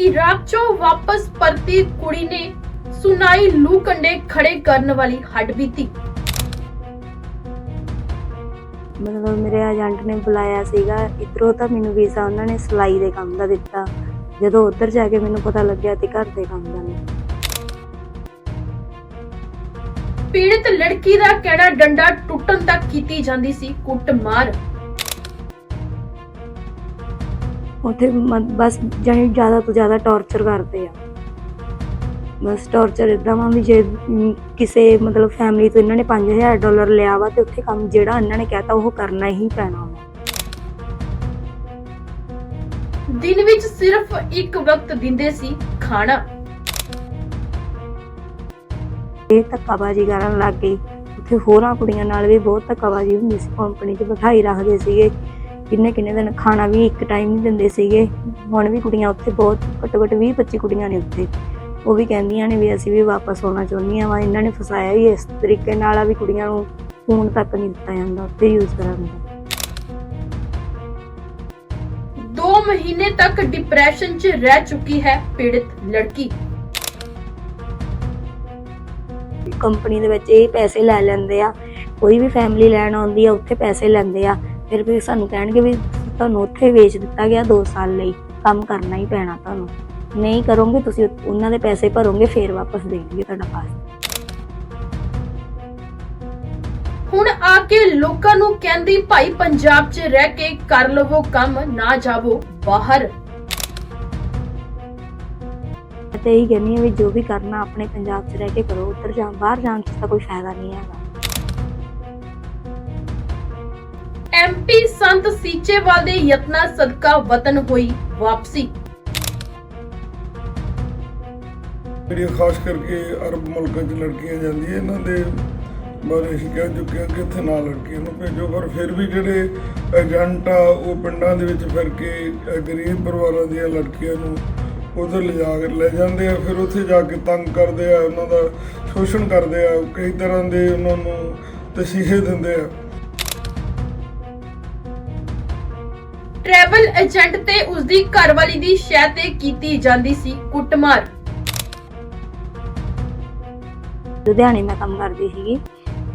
Iraq ਚੋਂ ਵਾਪਸ ਪਰਤੀ ਕੁੜੀ ਨੇ ਸੁਨਾਈ ਲੂ ਕੰਡੇ ਖੜੇ ਕਰਨ ਵਾਲੀ ਹੱਡਬੀਤੀ ਮਤਲਬ ਮੇਰੇ ਏਜੰਟ ਨੇ ਬੁਲਾਇਆ ਸੀਗਾ ਇਧਰੋਂ ਤਾਂ ਮੈਨੂੰ ਵੀਜ਼ਾ ਉਹਨਾਂ ਨੇ ਸਿਲਾਈ ਦੇ ਕੰਮ ਦਾ ਦਿੱਤਾ। ਜਦੋਂ ਉੱਧਰ ਜਾ ਕੇ ਮੈਨੂੰ ਪਤਾ ਲੱਗਿਆ ਤੇ ਘਰ ਦੇ ਕੰਮ ਦਾ ਨਹੀਂ। ਪੀੜਤ ਲੜਕੀ ਦਾ ਕਹਿਣਾ ਡੰਡਾ ਟੁੱਟਣ ਤੱਕ ਕੀਤੀ ਜਾਂਦੀ ਸੀ ਕੁੱਟਮਾਰ। ਉੱਥੇ ਮ- ਬਸ ਜਾਨੀ ਜ਼ਿਆਦਾ ਤੋਂ ਜ਼ਿਆਦਾ ਟੌਰਚਰ ਕਰਦੇ ਆ। ਬਸ ਟੌਰਚਰ ਇਦਾਂ ਵਾ ਵੀ ਜੇ ਕਿਸੇ ਮਤਲਬ ਫੈਮਿਲੀ ਤੋਂ ਇਹਨਾਂ ਨੇ 5000 ਡਾਲਰ ਲਿਆ ਵਾ ਤੇ ਉੱਥੇ ਕੰਮ ਜਿਹੜਾ ਇਹਨਾਂ ਨੇ ਕਹਿਤਾ ਉਹ ਕਰਨਾ ਹੀ ਪੈਣਾ ਵਾ। ਦਿਨ ਵਿੱਚ ਸਿਰਫ ਇੱਕ ਵਕਤ ਦਿੰਦੇ ਸੀ ਖਾਣਾ। ਇਹ ਧੱਕਾਬਾਜੀ ਕਰਨ ਲੱਗ ਗਈ। ਉੱਥੇ ਹੋਰਾਂ ਕੁੜੀਆਂ ਨਾਲ ਵੀ ਬਹੁਤ ਧੱਕਾਬਾਜੀ ਹੁੰਦੀ ਸੀ। ਕੰਪਨੀ 'ਚ ਬਿਠਾਈ ਰੱਖਦੇ ਸੀਗੇ। ਕਿੰਨੇ ਕਿੰਨੇ ਦਿਨ ਖਾਣਾ ਵੀ ਇੱਕ ਟਾਈਮ ਨਹੀਂ ਦਿੰਦੇ ਸੀਗੇ। ਹੁਣ ਵੀ ਕੁੜੀਆਂ ਉੱਥੇ ਬਹੁਤ ਘੱਟੋ ਘੱਟ 20 25 ਕੁੜੀਆਂ ਨੇ ਉੱਥੇ। ਉਹ ਵੀ ਕਹਿੰਦੀਆਂ ਨੇ ਵੀ ਅਸੀਂ ਵੀ ਵਾਪਸ ਆਉਣਾ ਚਾਹੁੰਦੀਆਂ ਵਾ ਇਹਨਾਂ ਨੇ ਫਸਾਇਆ ਹੀ ਇਸ ਤਰੀਕੇ ਨਾਲ ਆ ਵੀ ਕੁੜੀਆਂ ਨੂੰ ਫੋਨ ਤੱਕ ਨਹੀਂ ਦਿੱਤਾ ਜਾਂਦਾ ਉੱਥੇ ਯੂਜ਼ ਕਰਨ ਦਾ 2 ਮਹੀਨੇ ਤੱਕ ਡਿਪਰੈਸ਼ਨ 'ਚ ਰਹਿ ਚੁੱਕੀ ਹੈ ਪੀੜਤ ਲੜਕੀ। ਕੰਪਨੀ ਦੇ ਵਿੱਚ ਇਹ ਪੈਸੇ ਲੈ ਲੈਂਦੇ ਆ। ਕੋਈ ਵੀ ਫੈਮਿਲੀ ਲੈਣ ਆਉਂਦੀ ਆ ਉੱਥੇ ਪੈਸੇ ਲੈਂਦੇ ਆ। ਫਿਰ ਵੀ ਸਾਨੂੰ ਕਹਿਣਗੇ ਵੀ ਤੁਹਾਨੂੰ ਉੱਥੇ ਵੇਚ ਦਿੱਤਾ ਗਿਆ 2 ਸਾਲ ਲਈ ਕੰਮ ਕਰਨਾ ਹੀ ਪੈਣਾ ਤੁਹਾਨੂੰ। ਨਹੀਂ ਕਰੋਗੇ ਤੁਸੀਂ ਉਹਨਾਂ ਦੇ ਪੈਸੇ ਭਰੋਗੇ ਫਿਰ ਵਾਪਸ ਦੇਣਗੇ ਤੁਹਾਡਾ ਪਾਸ। ਹੁਣ ਆ ਕੇ ਲੋਕਾਂ ਨੂੰ ਕਹਿੰਦੀ ਭਾਈ ਪੰਜਾਬ 'ਚ ਰਹਿ ਕੇ ਕਰ ਲਵੋ ਕੰਮ ਨਾ ਜਾਵੋ ਬਾਹਰ। ਤੇ ਇਹੀ ਕਹਿੰਦੀ ਹਾਂ ਵੀ ਜੋ ਵੀ ਕਰਨਾ ਆਪਣੇ ਪੰਜਾਬ 'ਚ ਰਹਿ ਕੇ ਕਰੋ ਉੱਧਰ ਜਾ ਬਾਹਰ ਜਾਣ 'ਚ ਤਾਂ ਕੋਈ ਫਾਇਦਾ ਨਹੀਂ ਹੈਗਾ। ਐਮਪੀ ਸੰਤ ਸੀਚੇਵਾਲ ਦੇ ਯਤਨਾਂ ਸਦਕਾ ਵਤਨ ਹੋਈ ਵਾਪਸੀ। ਜਿਹੜੀਆਂ ਖਾਸ ਕਰਕੇ ਅਰਬ ਮੁਲਕਾਂ 'ਚ ਲੜਕੀਆਂ ਜਾਂਦੀਆਂ, ਇਹਨਾਂ ਦੇ ਬਾਰੇ ਅਸੀਂ ਕਹਿ ਚੁੱਕੇ ਹਾਂ ਕਿ ਇੱਥੇ ਨਾ ਲੜਕੀਆਂ ਨੂੰ ਭੇਜੋ, ਪਰ ਫਿਰ ਵੀ ਜਿਹੜੇ ਏਜੰਟ ਆ, ਉਹ ਪਿੰਡਾਂ ਦੇ ਵਿੱਚ ਫਿਰ ਕੇ ਗਰੀਬ ਪਰਿਵਾਰਾਂ ਦੀਆਂ ਲੜਕੀਆਂ ਨੂੰ ਉਧਰ ਲਿਜਾ ਕੇ ਲੈ ਜਾਂਦੇ ਆ, ਫਿਰ ਉੱਥੇ ਜਾ ਕੇ ਤੰਗ ਕਰਦੇ ਆ, ਉਹਨਾਂ ਦਾ ਸ਼ੋਸ਼ਣ ਕਰਦੇ ਆ, ਕਈ ਤਰ੍ਹਾਂ ਦੇ ਉਹਨਾਂ ਨੂੰ ਤਸੀਹੇ ਦਿੰਦੇ ਆ। ਟਰੈਵਲ ਏਜੰਟ ਤੇ ਉਸਦੀ ਘਰਵਾਲੀ ਦੀ ਸ਼ੈ ਤੇ ਕੀਤੀ ਜਾਂਦੀ ਸੀ ਕੁੱਟਮਾਰ। ਲੁਧਿਆਣੇ ਮੈਂ ਕੰਮ ਕਰਦੀ ਸੀਗੀ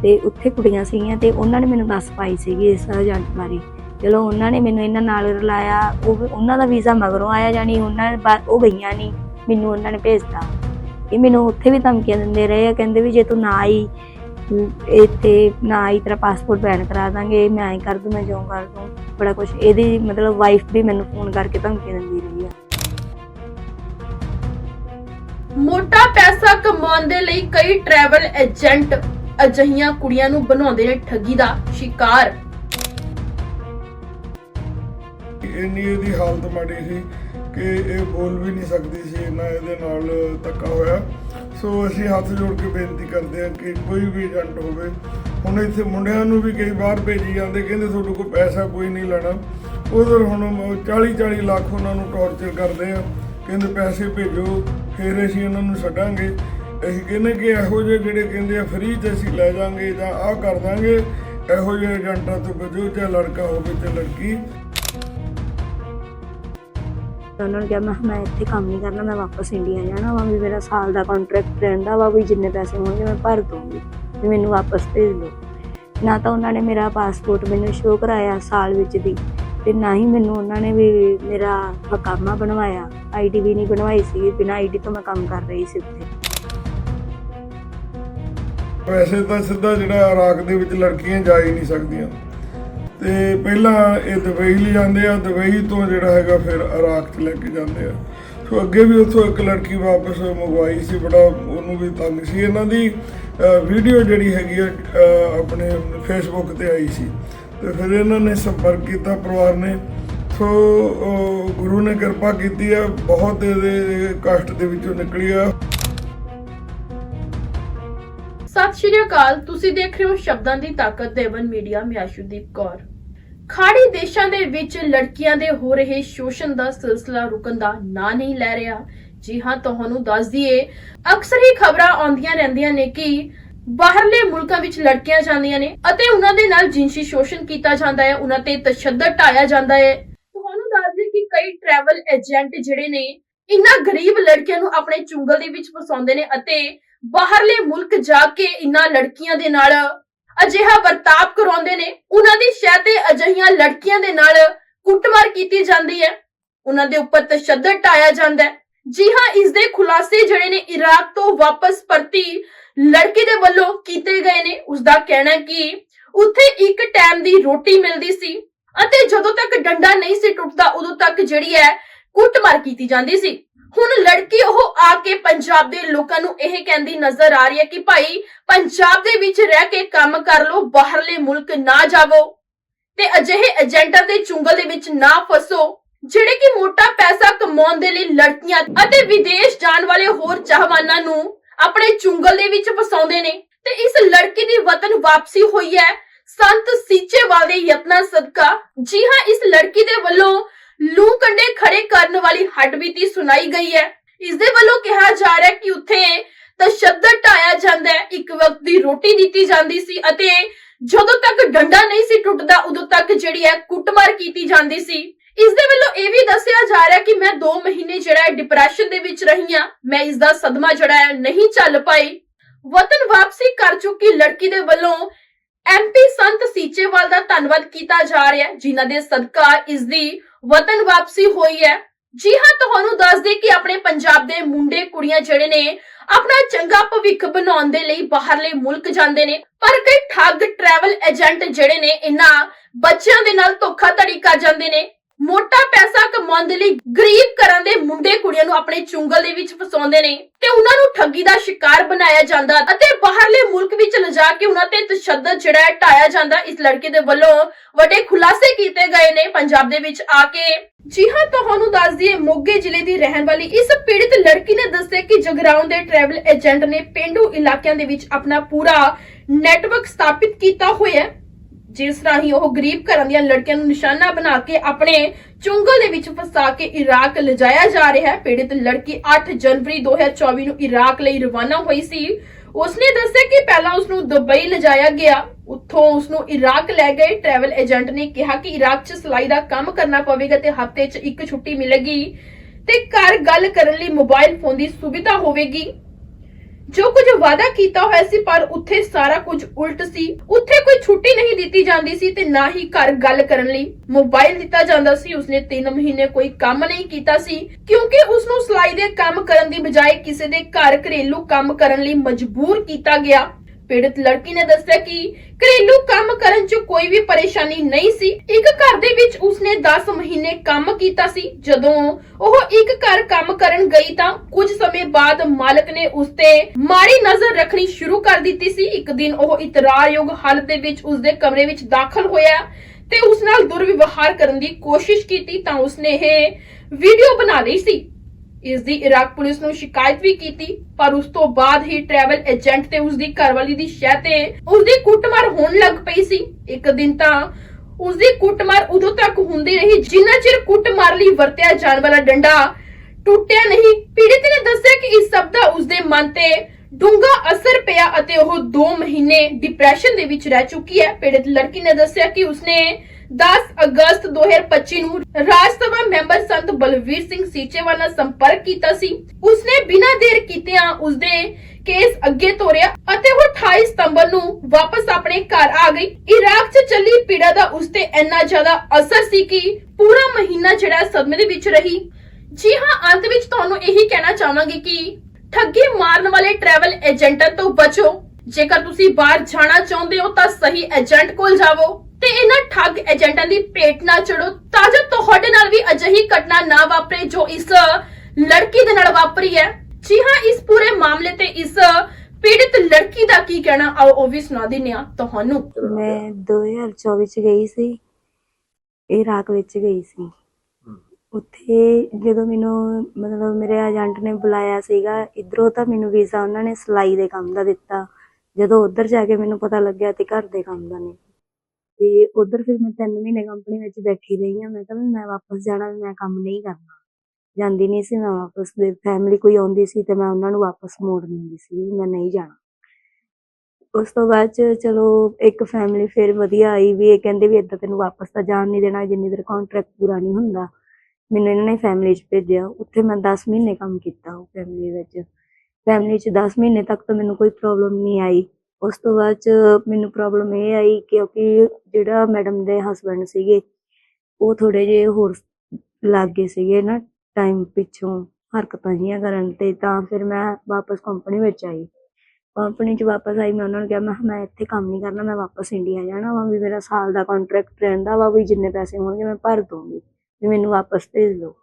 ਤੇ ਉੱਥੇ ਕੁੜੀਆਂ ਸੀਗੀਆਂ ਤੇ ਉਹਨਾਂ ਨੇ ਮੈਨੂੰ ਦੱਸ ਪਾਈ ਸੀਗੀ ਇਸ ਏਜੰਟ ਬਾਰੇ। ਚਲੋ ਉਹਨਾਂ ਨੇ ਮੈਨੂੰ ਇਹਨਾਂ ਨਾਲ ਰਲਾਇਆ ਉਹ ਉਹਨਾਂ ਦਾ ਵੀਜ਼ਾ ਮਗਰੋਂ ਆਇਆ ਜਾਣੀ ਉਹਨਾਂ ਉਹ ਗਈਆਂ ਨਹੀਂ ਮੈਨੂੰ ਉਹਨਾਂ ਨੇ ਭੇਜਤਾ। ਇਹ ਮੈਨੂੰ ਉੱਥੇ ਵੀ ਧਮਕੀਆਂ ਦਿੰਦੇ ਰਹੇ ਆ ਕਹਿੰਦੇ ਵੀ ਜੇ ਤੂੰ ਨਾ ਆਈ ਅਮ, ਇੱਥੇ ਨਾ ਆਈ ਤੇਰਾ ਪਾਸਪੋਰਟ ਬੈਨ ਕਰਾ ਦਾਂਗੇ ਮੈਂ ਐਂ ਕਰ ਦੂੰ ਮੈਂ ਜੋ ਕਰ ਦੂੰ। ਬੜਾ ਕੁਝ ਇਹਦੀ ਮਤਲਬ ਵਾਈਫ ਵੀ ਮੈਨੂੰ ਫੋਨ ਕਰਕੇ ਧਮਕੀਆਂ ਦਿੰਦੀ ਰਹੀ ਆ। ਮੋਟਾ ਪੈਸਾ ਕਮਾਉਣ ਦੇ ਲਈ ਕਈ ਟਰੈਵਲ ਏਜੰਟ ਅਜਿਹੀਆਂ ਕੁੜੀਆਂ ਨੂੰ ਬਣਾਉਂਦੇ ਨੇ ਠੱਗੀ ਦਾ ਸ਼ਿਕਾਰ। ਇੰਨੀ ਇਹਦੀ ਹਾਲਤ ਮਾੜੀ ਸੀ ਕਿ ਇਹ ਬੋਲ ਵੀ ਨਹੀਂ ਸਕਦੀ ਸੀ ਨਾ ਇਹਦੇ ਨਾਲ ਧੱਕਾ ਹੋਇਆ। ਸੋ ਅਸੀਂ ਹੱਥ ਜੋੜ ਕੇ ਬੇਨਤੀ ਕਰਦੇ ਹਾਂ ਕਿ ਕੋਈ ਵੀ ਏਜੰਟ ਹੋਵੇ ਹੁਣ ਇੱਥੇ ਮੁੰਡਿਆਂ ਨੂੰ ਵੀ ਕਈ ਵਾਰ ਭੇਜੀ ਜਾਂਦੇ, ਕਹਿੰਦੇ ਤੁਹਾਡੇ ਕੋਲ ਪੈਸਾ ਕੋਈ ਨਹੀਂ ਲੈਣਾ। ਉਧਰ ਹੁਣ 40 40 ਲੱਖ ਉਹਨਾਂ ਨੂੰ ਟੌਰਚਰ ਕਰਦੇ ਆ। ਕਹਿੰਦੇ ਪੈਸੇ ਭੇਜੋ, ਫਿਰ ਅਸੀਂ ਉਹਨਾਂ ਨੂੰ ਛੱਡਾਂਗੇ। ਅਸੀਂ ਕਹਿੰਦੇ ਕਿ ਇਹੋ ਜਿਹੇ ਜਿਹੜੇ ਕਹਿੰਦੇ ਆ ਫ੍ਰੀ 'ਚ ਅਸੀਂ ਲੈ ਜਾਾਂਗੇ ਜਾਂ ਆਹ ਕਰ ਦਾਂਗੇ। ਇਹੋ ਜਿਹੇ ਏਜੰਟਾਂ ਤੋਂ ਬਚੋ, ਚਾਹੇ ਲੜਕਾ ਹੋਵੇ ਚਾਹੇ ਲੜਕੀ। ਉਹਨਾਂ ਨੂੰ ਕਿਹਾ, ਮੈਂ ਮੈਂ ਇੱਥੇ ਕੰਮ ਨਹੀਂ ਕਰਨਾ, ਮੈਂ ਵਾਪਸ ਇੰਡੀਆ ਜਾਣਾ ਵਾ, ਵੀ ਮੇਰਾ ਸਾਲ ਦਾ ਕੰਟਰੈਕਟ ਰਹਿੰਦਾ ਵਾ, ਵੀ ਜਿੰਨੇ ਪੈਸੇ ਹੋਣਗੇ ਮੈਂ ਭਰ ਦੂੰਗੀ ਵੀ ਮੈਨੂੰ ਵਾਪਸ ਭੇਜ ਦਿਓ। ਨਾ ਤਾਂ ਉਹਨਾਂ ਨੇ ਮੇਰਾ ਪਾਸਪੋਰਟ ਮੈਨੂੰ ਸ਼ੋਅ ਕਰਾਇਆ ਸਾਲ ਵਿੱਚ ਦੀ ਤੇ ਨਾ ਹੀ ਮੈਨੂੰ ਉਹਨਾਂ ਨੇ ਵੀ ਮੇਰਾ ਹਕਾਮਾ ਬਣਵਾਇਆ। ਆਈਡੀ ਵੀ ਨਹੀਂ ਬਣਵਾਈ ਸੀ, ਬਿਨਾਂ ਆਈਡੀ ਤੋਂ ਮੈਂ ਕੰਮ ਕਰ ਰਹੀ ਸੀ ਉੱਥੇ। ਵੈਸੇ ਤਾਂ ਸਿੱਧਾ ਜਿਹੜਾ ਇਰਾਕ ਦੇ ਵਿੱਚ ਲੜਕੀਆਂ ਜਾ ਹੀ ਨਹੀਂ ਸਕਦੀਆਂ। ਤੇ ਪਹਿਲਾਂ ਇਹ ਦੁਬਈ ਲਈ ਜਾਂਦੇ ਆ, ਦੁਬਈ ਤੋਂ ਜਿਹੜਾ ਹੈਗਾ ਫਿਰ ਇਰਾਕ 'ਚ ਲੈ ਕੇ ਜਾਂਦੇ ਆ। ਸੋ ਅੱਗੇ ਵੀ ਉੱਥੋਂ ਇੱਕ ਲੜਕੀ ਵਾਪਸ ਮੰਗਵਾਈ ਸੀ, ਬੜਾ ਉਹਨੂੰ ਵੀ ਤੰਗ ਸੀ ਇਹਨਾਂ ਦੀ। ਵੀਡੀਓ ਜਿਹੜੀ ਹੈਗੀ ਆ ਆਪਣੇ ਫੇਸਬੁੱਕ ਤੇ ਆਈ ਸੀ। ਤੇ ਫਿਰ ਇਹਨਾਂ ਨੇ ਸੰਪਰਕ ਕੀਤਾ ਪਰਿਵਾਰ ਨੇ। ਸੋ ਗੁਰੂ ਨੇ ਕਿਰਪਾ ਕੀਤੀ ਆ, ਬਹੁਤ ਇਹਦੇ ਕਸ਼ਟ ਦੇ ਵਿੱਚੋਂ ਨਿਕਲੀ ਆ। ਸਤਿ ਸ਼੍ਰੀ ਅਕਾਲ, ਤੁਸੀਂ ਦੇਖ ਰਹੇ ਹੋ ਸ਼ਬਦਾਂ ਦੀ ਤਾਕਤ ਦੇਵਨ ਮੀਡੀਆ, ਮੈਂ ਆਸ਼ੂਦੀਪ ਕੌਰ। ਖਾੜੀ ਦੇਸ਼ਾਂ ਦੇ ਵਿੱਚ ਲੜਕੀਆਂ ਦੇ ਹੋ ਰਹੇ ਸ਼ੋਸ਼ਣ ਦਾ ਸਿਲਸਿਲਾ ਰੁਕਣ ਦਾ ਨਾਂ ਨਹੀਂ ਲੈ ਰਿਹਾ। ਜੀ ਹਾਂ, ਤੁਹਾਨੂੰ ਦੱਸ ਦਈਏ, ਅਕਸਰ ਹੀ ਖਬਰਾਂ ਆਉਂਦੀਆਂ ਰਹਿੰਦੀਆਂ ਨੇ ਕਿ ਬਾਹਰਲੇ ਮੁਲਕਾਂ ਵਿੱਚ ਲੜਕੀਆਂ ਜਾਂਦੀਆਂ ਨੇ ਅਤੇ ਉਹਨਾਂ ਦੇ ਨਾਲ ਜਿਨਸੀ ਸ਼ੋਸ਼ਣ ਕੀਤਾ ਜਾਂਦਾ ਹੈ, ਉਹਨਾਂ ਤੇ ਤਸ਼ੱਦਦ ਢਾਇਆ ਜਾਂਦਾ ਹੈ। ਤੁਹਾਨੂੰ ਦੱਸ ਦਈਏ ਕਿ ਕਈ ਟਰੈਵਲ ਏਜੰਟ ਜਿਹੜੇ ਨੇ ਇਨ੍ਹਾਂ ਗਰੀਬ ਲੜਕੀਆਂ ਨੂੰ ਆਪਣੇ ਚੁੰਗਲ ਦੇ ਵਿੱਚ ਫਸਾਉਂਦੇ ਨੇ ਅਤੇ ਬਾਹਰਲੇ ਮੁਲਕ ਜਾ ਕੇ ਇਨ੍ਹਾਂ ਲੜਕੀਆਂ ਦੇ ਨਾਲ ਅਜਿਹਾ ਵਰਤਾਵ ਕਰਾਉਂਦੇ ਨੇ, ਉਹਨਾਂ ਦੀ ਸ਼ਹਿ ਤੇ ਅਜਿਹੀਆਂ ਲੜਕੀਆਂ ਦੇ ਨਾਲ ਕੁੱਟਮਾਰ ਕੀਤੀ ਜਾਂਦੀ ਹੈ। ਉਹਨਾਂ ਦੇ ਉੱਪਰ ਤਸ਼ੱਦਦ ਢਾਇਆ ਜਾਂਦਾ ਹੈ। ਜੀ ਹਾਂ ਇਸ ਦੇ ਖੁਲਾਸੇ ਜਿਹੜੇ ਨੇ ਇਰਾਕ ਤੋਂ ਵਾਪਸ ਪਰਤੀ ਲੜਕੀ ਦੇ ਵੱਲੋਂ ਕੀਤੇ ਗਏ ਨੇ। ਉਸ ਦਾ ਕਹਿਣਾ ਕਿ ਉੱਥੇ ਇੱਕ ਟਾਈਮ ਦੀ ਰੋਟੀ ਮਿਲਦੀ ਸੀ ਅਤੇ ਜਦੋਂ ਤੱਕ ਡੰਡਾ ਨਹੀਂ ਸੀ ਟੁੱਟਦਾ, ਉਦੋਂ ਤੱਕ ਜਿਹੜੀ ਹੈ ਕੁੱਟਮਾਰ ਕੀਤੀ ਜਾਂਦੀ ਸੀ। ਹੁਣ ਲੜਕੀ ਉਹ ਆ ਕੇ ਪੰਜਾਬ ਦੇ ਲੋਕਾਂ ਨੂੰ ਇਹ ਕਹਿੰਦੀ ਨਜ਼ਰ ਆ ਰਹੀ ਹੈ ਕਿ ਭਾਈ, ਪੰਜਾਬ ਦੇ ਵਿੱਚ ਰਹਿ ਕੇ ਕੰਮ ਕਰ ਲਓ, ਬਾਹਰਲੇ ਮੁਲਕ ਨਾ ਜਾਵੋ ਤੇ ਅਜਿਹੇ ਏਜੰਟਾਂ ਦੇ ਚੁੰਗਲ ਦੇ ਵਿੱਚ ਨਾ ਫਸੋ। ਜਿਹੜੇ ਕਿ ਮੋਟਾ ਪੈਸਾ ਕਮਾਉਣ ਦੇ ਲਈ ਲੜਕੀਆਂ ਅਤੇ ਵਿਦੇਸ਼ ਜਾਣ ਵਾਲੇ ਹੋਰ ਚਾਹਵਾਨਾਂ ਨੂੰ ਆਪਣੇ ਚੁੰਗਲ ਦੇ ਵਿੱਚ ਫਸਾਉਂਦੇ ਨੇ ਤੇ ਇਸ ਲੜਕੀ ਦੀ ਵਤਨ ਵਾਪਸੀ ਹੋਈ ਹੈ ਸੰਤ ਸੀਚੇਵਾਲ ਦੇ ਯਤਨਾਂ ਸਦਕਾ। ਜੀ ਹਾਂ, ਇਸ ਲੜਕੀ ਦੇ ਵੱਲੋਂ ਲੂ ਕੰਡੇ ਖੜੇ ਕਰਨ ਵਾਲੀ ਹੱਡਬੀਤੀ ਸੁਣਾਈ ਗਈ ਹੈ। ਇਸ ਦੇ ਵੱਲੋਂ ਕਿਹਾ ਜਾ ਰਿਹਾ ਕਿ ਉੱਥੇ ਤਸ਼ੱਦਦ ਢਾਇਆ ਜਾਂਦਾ ਹੈ। ਇੱਕ ਵਕਤ ਦੀ ਰੋਟੀ ਦਿੱਤੀ ਜਾਂਦੀ ਸੀ ਅਤੇ ਜਦੋਂ ਤੱਕ ਡੰਡਾ ਨਹੀਂ ਸੀ ਟੁੱਟਦਾ, ਉਦੋਂ ਤੱਕ ਜਿਹੜੀ ਹੈ ਕੁੱਟਮਾਰ ਕੀਤੀ ਜਾਂਦੀ ਸੀ। ਇਸ ਦੇ ਵੱਲੋਂ ਇਹ ਵੀ ਦੱਸਿਆ ਜਾ ਰਿਹਾ ਕਿ ਮੈਂ 2 ਮਹੀਨੇ ਜਿਹੜਾ ਹੈ ਡਿਪਰੈਸ਼ਨ ਦੇ ਵਿੱਚ ਰਹੀ ਹਾਂ। ਮੈਂ ਇਸ ਦਾ ਸਦਮਾ ਜਿਹੜਾ ਹੈ ਨਹੀਂ ਚੱਲ ਪਾਈ। ਵਤਨ ਵਾਪਸੀ ਕਰ ਚੁੱਕੀ ਲੜਕੀ ਦੇ ਵੱਲੋਂ ਐਮਪੀ ਸੰਤ ਸੀਚੇਵਾਲ ਦਾ ਧੰਨਵਾਦ ਕੀਤਾ ਜਾ ਰਿਹਾ ਹੈ, ਜਿਨ੍ਹਾਂ ਦੇ ਸਦਕਾ ਇਸ ਦੀ ਵਤਨ ਵਾਪਸੀ ਹੋਈ ਹੈ। ਜੀ ਹਾਂ, ਤੁਹਾਨੂੰ ਦੱਸ ਦੇ ਕਿ ਆਪਣੇ ਪੰਜਾਬ ਦੇ ਮੁੰਡੇ ਕੁੜੀਆਂ ਜਿਹੜੇ ਨੇ, ਆਪਣਾ ਚੰਗਾ ਭਵਿੱਖ ਬਣਾਉਣ ਦੇ ਲਈ ਬਾਹਰਲੇ ਮੁਲਕ ਜਾਂਦੇ ਨੇ। ਪਰ ਕਈ ਠੱਗ ਟਰੈਵਲ ਏਜੰਟ ਜਿਹੜੇ ਨੇ, ਇਹਨਾਂ ਬੱਚਿਆਂ ਦੇ ਨਾਲ ਧੋਖਾਧੜੀ ਕਰ ਜਾਂਦੇ ਨੇ। ਮੋਟਾ ਪੈਸਾ ਕਮਾਉਣ ਦੇ ਲਈ ਗਰੀਬ ਘਰਾਂ ਦੇ ਮੁੰਡੇ ਕੁੜੀਆਂ ਨੂੰ ਆਪਣੇ ਚੁੰਗਲ ਦੇ ਵਿੱਚ ਫਸਾਉਂਦੇ ਨੇ ਤੇ ਉਹਨਾਂ ਨੂੰ ਠੱਗੀ ਦਾ ਸ਼ਿਕਾਰ ਬਣਾਇਆ ਜਾਂਦਾ ਅਤੇ ਬਾਹਰਲੇ ਮੁਲਕ ਵਿੱਚ ਲਿਜਾ ਕੇ ਉਹਨਾਂ ਤੇ ਤਸ਼ੱਦਦ ਜਿਹੜਾ ਹੈ ਢਾਇਆ ਜਾਂਦਾ। ਇਸ ਲੜਕੇ ਦੇ ਵੱਲੋਂ ਵੱਡੇ ਖੁਲਾਸੇ ਕੀਤੇ ਗਏ ਨੇ ਪੰਜਾਬ ਦੇ ਵਿੱਚ ਆ ਕੇ। ਜੀ ਹਾਂ, ਤੁਹਾਨੂੰ ਦੱਸ ਦਈਏ, ਮੋਗੇ ਜ਼ਿਲ੍ਹੇ ਦੀ ਰਹਿਣ ਵਾਲੀ ਇਸ ਪੀੜਿਤ ਲੜਕੀ ਨੇ ਦੱਸਿਆ ਕਿ ਜਗਰਾਉਂ ਦੇ ਟਰੈਵਲ ਏਜੰਟ ਨੇ ਪਿੰਡੂ ਇਲਾਕਿਆਂ ਦੇ ਵਿੱਚ ਆਪਣਾ ਪੂਰਾ ਨੈਟਵਰਕ ਸਥਾਪਿਤ ਕੀਤਾ ਹੋਇਆ ਹੈ। ਜਿਸ ਰਾਹੀਂ ਉਹ ਗਰੀਬ ਘਰਾਂ ਦੀਆਂ ਲੜਕੀਆਂ ਨੂੰ ਨਿਸ਼ਾਨਾ ਬਣਾ ਕੇ ਆਪਣੇ ਚੁੰਗਲ ਦੇ ਵਿੱਚ ਫਸਾ ਕੇ ਇਰਾਕ ਲਿਜਾਇਆ ਜਾ ਰਿਹਾ ਹੈ। ਪੀੜਿਤ ਲੜਕੀ 8 ਜਨਵਰੀ 2024 ਨੂੰ ਇਰਾਕ ਲਈ ਰਵਾਨਾ ਹੋਈ ਸੀ। ਉਸਨੇ ਦੱਸਿਆ ਕਿ ਪਹਿਲਾਂ ਉਸ ਨੂੰ ਦੁਬਈ ਲਿਜਾਇਆ ਗਿਆ। ਉੱਥੋਂ ਉਸ ਨੂੰ ਇਰਾਕ ਲੈ ਗਏ। ਟਰੈਵਲ ਏਜੰਟ ਨੇ ਕਿਹਾ ਕਿ ਇਰਾਕ 'ਚ ਸਿਲਾਈ ਦਾ ਕੰਮ ਕਰਨਾ ਪਵੇਗਾ ਤੇ ਹਫ਼ਤੇ 'ਚ ਇੱਕ ਛੁੱਟੀ ਮਿਲੇਗੀ। ਤੇ ਘਰ ਗੱਲ ਕਰਨ ਲਈ ਮੋਬਾਈਲ ਫੋਨ ਦੀ ਸੁਵਿਧਾ ਹੋਵੇਗੀ। ਜੋ ਕੁਝ ਵਾਅਦਾ ਕੀਤਾ ਹੋਇਆ ਸੀ, ਪਰ ਉੱਥੇ ਸਾਰਾ ਕੁਝ ਉਲਟ ਸੀ। ਉੱਥੇ ਕੋਈ ਛੁੱਟੀ ਨਹੀਂ ਦਿੱਤੀ ਜਾਂਦੀ ਸੀ ਤੇ ਨਾ ਹੀ ਘਰ ਗੱਲ ਕਰਨ ਲਈ ਮੋਬਾਈਲ ਦਿੱਤਾ ਜਾਂਦਾ ਸੀ। ਉਸਨੇ 3 ਮਹੀਨੇ ਕੋਈ ਕੰਮ ਨਹੀਂ ਕੀਤਾ ਸੀ, ਕਿਉਂਕਿ ਉਸ ਨੂੰ ਸਿਲਾਈ ਦੇ ਕੰਮ ਕਰਨ ਦੀ ਬਜਾਏ ਕਿਸੇ ਦੇ ਘਰ ਘਰੇਲੂ ਕੰਮ ਕਰਨ ਲਈ ਮਜਬੂਰ ਕੀਤਾ ਗਿਆ। ਪੀੜਤ ਲੜਕੀ ਨੇ ਦੱਸਿਆ ਕਿ ਘਰੇਲੂ ਕੰਮ ਕਰਨ 'ਚ ਕੋਈ ਵੀ ਪਰੇਸ਼ਾਨੀ ਨਹੀਂ ਸੀ। ਇੱਕ ਘਰ ਦੇ ਵਿੱਚ ਉਸਨੇ 10 ਮਹੀਨੇ ਕੰਮ ਕੀਤਾ ਸੀ। ਜਦੋਂ ਉਹ ਇੱਕ ਘਰ ਕੰਮ ਕਰਨ ਗਈ ਤਾਂ ਕੁਝ ਸਮੇਂ ਬਾਅਦ ਮਾਲਕ ਨੇ ਉਸ ਤੇ ਮਾੜੀ ਨਜ਼ਰ ਰੱਖਣੀ ਸ਼ੁਰੂ ਕਰ ਦਿੱਤੀ ਸੀ। ਇੱਕ ਦਿਨ ਉਹ ਇਤਰਾਰਯੋਗ ਹਾਲਤ ਦੇ ਵਿੱਚ ਉਸ ਕਮਰੇ ਵਿੱਚ ਦਾਖਲ ਹੋਇਆ ਤੇ ਉਸ ਨਾਲ ਦੁਰਵਿਵਹਾਰ ਕਰਨ ਦੀ ਕੋਸ਼ਿਸ਼ ਕੀਤੀ ਤਾਂ ਉਸਨੇ ਇਹ ਵੀਡੀਓ ਬਣਾ ਲਈ ਸੀ। ਇਸ ਦੀ ਇਰਾਕ ਪੁਲਿਸ ਨੂੰ ਸ਼ਿਕਾਇਤ ਵੀ ਕੀਤੀ, ਪਰ ਉਸ ਤੋਂ ਬਾਅਦ ਹੀ ਟਰੈਵਲ ਏਜੰਟ ਤੇ ਉਸ ਦੀ ਘਰਵਾਲੀ ਦੀ ਸ਼ਹਿ ਤੇ ਉਸ ਦੀ ਕੁੱਟਮਾਰ ਹੋਣ ਲੱਗ ਪਈ ਸੀ। ਇੱਕ ਦਿਨ ਤਾਂ ਉਸ ਦੀ ਕੁੱਟਮਾਰ ਉਦੋਂ ਤੱਕ ਹੁੰਦੀ ਰਹੀ ਜਿੰਨਾ ਚਿਰ ਕੁੱਟਮਾਰ ਲਈ ਵਰਤਿਆ ਜਾਣ ਵਾਲਾ ਡੰਡਾ ਟੁੱਟਿਆ ਨਹੀਂ। ਪੀੜਿਤ ਨੇ ਦੱਸਿਆ ਕਿ ਇਸ ਸਭ ਦਾ ਉਸ ਦੇ ਮਨ ਤੇ ਡੂੰਘਾ ਅਸਰ ਪਿਆ ਅਤੇ ਉਹ 2 ਮਹੀਨੇ ਡਿਪਰੈਸ਼ਨ ਦੇ ਵਿੱਚ ਰਹਿ ਚੁੱਕੀ ਹੈ। ਪੀੜਿਤ ਲੜਕੀ ਨੇ ਦੱਸਿਆ ਕਿ ਉਸਨੇ 10 ਅਗਸਤ 2025 ਨੂੰ ਰਾਜ ਸਭਾ ਮੈਂਬਰ ਸੰਤ ਬਲਵੀਰ ਸਿੰਘ ਸੀਚੇਵਾਲ ਨਾਲ ਸੰਪਰਕ ਕੀਤਾ ਸੀ। ਉਸਨੇ ਬਿਨਾਂ ਦੇਰ ਕੀਤਿਆਂ ਉਸਦੇ ਕੇਸ ਅੱਗੇ ਤੋਰਿਆ ਅਤੇ ਉਹ 28 ਸਤੰਬਰ ਨੂੰ ਵਾਪਸ ਆਪਣੇ ਘਰ ਆ ਗਈ। ਇਰਾਕ 'ਚ ਚੱਲੀ ਪੀੜਾ ਦਾ ਉਸ ਤੇ ਇੰਨਾ ਜ਼ਿਆਦਾ ਅਸਰ ਸੀ ਕਿ ਪੂਰਾ ਮਹੀਨਾ ਜਿਹੜਾ ਸਦਮੇ ਦੇ ਵਿੱਚ ਰਹੀ। ਜੀ ਹਾਂ, ਅੰਤ ਵਿੱਚ ਤੁਹਾਨੂੰ ਇਹੀ ਕਹਿਣਾ ਚਾਹਾਂਗੀ ਕਿ ਠੱਗੀ ਮਾਰਨ ਵਾਲੇ ਟਰੈਵਲ ਏਜੰਟਾਂ ਤੋਂ ਬਚੋ। ਜੇਕਰ ਤੁਸੀਂ ਬਾਹਰ ਜਾਣਾ ਚਾਹੁੰਦੇ ਹੋ ਤਾਂ ਸਹੀ ਏਜੰਟ ਕੋਲ ਜਾਵੋ। ਤੇ ਇਹਨਾਂ ਠੱਗ ਏਜੰਟਾਂ ਦੀ ਭੇਟ ਨਾ ਚੜੋ ਤਾਂ ਜੋ ਤੁਹਾਡੇ ਨਾਲ ਵੀ ਅਜਿਹੀ ਘਟਨਾ ਨਾ ਵਾਪਰੇ ਜੋ ਇਸ ਲੜਕੀ ਦੇ ਨਾਲ ਵਾਪਰੀ ਹੈ। ਜੀ ਹਾਂ ਇਸ ਪੂਰੇ ਮਾਮਲੇ ਤੇ ਇਸ ਪੀੜਿਤ ਲੜਕੀ ਦਾ ਕੀ ਕਹਿਣਾ ਆਓ ਉਹ ਵੀ ਸੁਣਾ ਦਿੰਨੇ ਆ ਤੁਹਾਨੂੰ। ਮੈਂ 2024 ਚ ਗਈ ਸੀ ਇਰਾਕ ਵਿੱਚ ਗਈ ਸੀ। ਉੱਥੇ ਜਦੋਂ ਮੈਨੂੰ ਮਤਲਬ ਮੇਰੇ ਏਜੰਟ ਨੇ ਬੁਲਾਇਆ ਸੀਗਾ ਇਧਰੋਂ ਤਾਂ ਮੈਨੂੰ ਵੀਜ਼ਾ ਉਹਨਾਂ ਨੇ ਸਿਲਾਈ ਦੇ ਕੰਮ ਦਾ ਦਿੱਤਾ। ਜਦੋਂ ਉੱਧਰ ਜਾ ਕੇ ਮੈਨੂੰ ਪਤਾ ਲੱਗਿਆ ਤੇ ਘਰ ਦੇ ਕੰਮ ਦਾ ਨਹੀਂ। ਤੇ ਉੱਧਰ ਫਿਰ ਮੈਂ 3 ਮਹੀਨੇ ਕੰਪਨੀ ਵਿੱਚ ਬੈਠੀ ਰਹੀ ਹਾਂ। ਮੈਂ ਕਿਹਾ ਵੀ ਮੈਂ ਵਾਪਸ ਜਾਣਾ ਵੀ ਮੈਂ ਕੰਮ ਨਹੀਂ ਕਰਨਾ। ਜਾਂਦੀ ਨਹੀਂ ਸੀ ਮੈਂ ਵਾਪਸ ਦੇ ਫੈਮਿਲੀ ਕੋਈ ਆਉਂਦੀ ਸੀ ਤੇ ਮੈਂ ਉਹਨਾਂ ਨੂੰ ਵਾਪਸ ਮੋੜ ਦਿੰਦੀ ਸੀ ਵੀ ਮੈਂ ਨਹੀਂ ਜਾਣਾ। ਉਸ ਤੋਂ ਬਾਅਦ ਚ ਚਲੋ ਇੱਕ ਫੈਮਿਲੀ ਫਿਰ ਵਧੀਆ ਆਈ ਵੀ ਇਹ ਕਹਿੰਦੇ ਵੀ ਇੱਦਾਂ ਤੈਨੂੰ ਵਾਪਸ ਤਾਂ ਜਾਣ ਨਹੀਂ ਦੇਣਾ, ਜਿੰਨੀ ਦੇਰ ਕੰਟਰੈਕਟ ਪੂਰਾ ਨਹੀਂ ਹੁੰਦਾ। ਮੈਨੂੰ ਇਹਨਾਂ ਨੇ ਫੈਮਿਲੀ 'ਚ ਭੇਜਿਆ। ਉੱਥੇ ਮੈਂ 10 ਮਹੀਨੇ ਕੰਮ ਕੀਤਾ ਉਹ ਫੈਮਿਲੀ ਵਿੱਚ। ਫੈਮਿਲੀ 'ਚ 10 ਮਹੀਨੇ ਤੱਕ ਤਾਂ ਮੈਨੂੰ ਕੋਈ ਪ੍ਰੋਬਲਮ ਨਹੀਂ ਆਈ। ਉਸ ਤੋਂ ਬਾਅਦ 'ਚ ਮੈਨੂੰ ਪ੍ਰੋਬਲਮ ਇਹ ਆਈ ਕਿਉਂਕਿ ਜਿਹੜਾ ਮੈਡਮ ਦੇ ਹਸਬੰਡ ਸੀਗੇ, ਉਹ ਥੋੜੇ ਜਿਹੇ ਹੋਰ ਲੱਗ ਗਏ ਸੀਗੇ ਨਾ ਟਾਈਮ ਪਿੱਛੋਂ ਹਰਕਤਾਂ ਜਿਹੀਆਂ ਕਰਨ ਤੇ, ਤਾਂ ਫਿਰ ਮੈਂ ਵਾਪਸ ਕੰਪਨੀ ਵਿੱਚ ਆਈ। ਕੰਪਨੀ 'ਚ ਵਾਪਸ ਆਈ, ਮੈਂ ਉਹਨਾਂ ਨੂੰ ਕਿਹਾ, ਮੈਂ ਮੈਂ ਇੱਥੇ ਕੰਮ ਨਹੀਂ ਕਰਨਾ, ਮੈਂ ਵਾਪਸ ਇੰਡੀਆ ਜਾਣਾ ਵਾ, ਵੀ ਮੇਰਾ ਸਾਲ ਦਾ ਕੰਟਰੈਕਟ ਰਹਿੰਦਾ ਵਾ, ਵੀ ਜਿੰਨੇ ਪੈਸੇ ਹੋਣਗੇ ਮੈਂ ਭਰ ਦੂੰਗੀ ਵੀ ਮੈਨੂੰ ਵਾਪਸ ਭੇਜ ਦਿਓ।